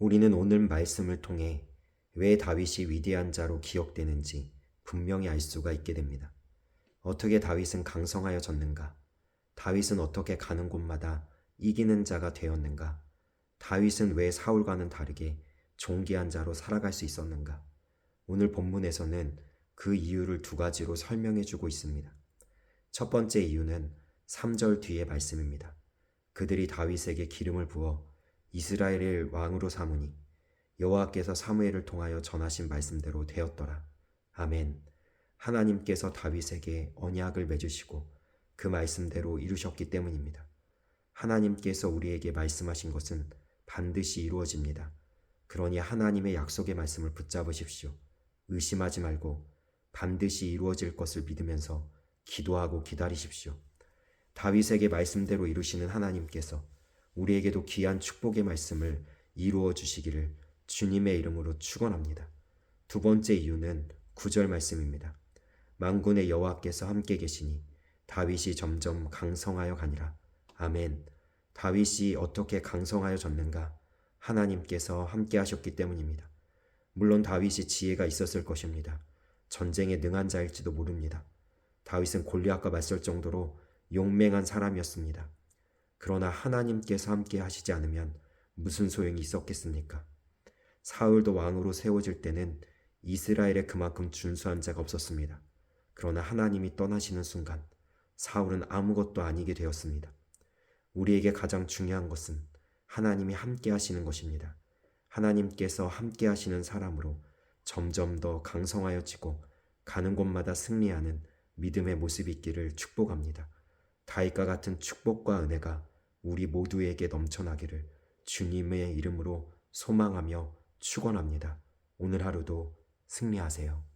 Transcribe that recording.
우리는 오늘 말씀을 통해 왜 다윗이 위대한 자로 기억되는지 분명히 알 수가 있게 됩니다. 어떻게 다윗은 강성하여졌는가? 다윗은 어떻게 가는 곳마다 이기는 자가 되었는가? 다윗은 왜 사울과는 다르게 존귀한 자로 살아갈 수 있었는가? 오늘 본문에서는 그 이유를 두 가지로 설명해 주고 있습니다. 첫 번째 이유는 3절 뒤의 말씀입니다. 그들이 다윗에게 기름을 부어 이스라엘을 왕으로 삼으니 여호와께서 사무엘을 통하여 전하신 말씀대로 되었더라. 아멘. 하나님께서 다윗에게 언약을 맺으시고 그 말씀대로 이루셨기 때문입니다. 하나님께서 우리에게 말씀하신 것은 반드시 이루어집니다. 그러니 하나님의 약속의 말씀을 붙잡으십시오. 의심하지 말고 반드시 이루어질 것을 믿으면서 기도하고 기다리십시오. 다윗에게 말씀대로 이루시는 하나님께서 우리에게도 귀한 축복의 말씀을 이루어 주시기를 주님의 이름으로 축원합니다. 두 번째 이유는 구절 말씀입니다. 만군의 여호와께서 함께 계시니 다윗이 점점 강성하여 가니라. 아멘. 다윗이 어떻게 강성하여졌는가? 하나님께서 함께 하셨기 때문입니다. 물론 다윗이 지혜가 있었을 것입니다. 전쟁에 능한 자일지도 모릅니다. 다윗은 골리앗과 맞설 정도로 용맹한 사람이었습니다. 그러나 하나님께서 함께 하시지 않으면 무슨 소용이 있었겠습니까? 사울도 왕으로 세워질 때는 이스라엘에 그만큼 준수한 자가 없었습니다. 그러나 하나님이 떠나시는 순간 사울은 아무것도 아니게 되었습니다. 우리에게 가장 중요한 것은 하나님이 함께 하시는 것입니다. 하나님께서 함께 하시는 사람으로 점점 더 강성하여지고 가는 곳마다 승리하는 믿음의 모습이 있기를 축복합니다. 다윗과 같은 축복과 은혜가 우리 모두에게 넘쳐나기를 주님의 이름으로 소망하며 축원합니다. 오늘 하루도 승리하세요.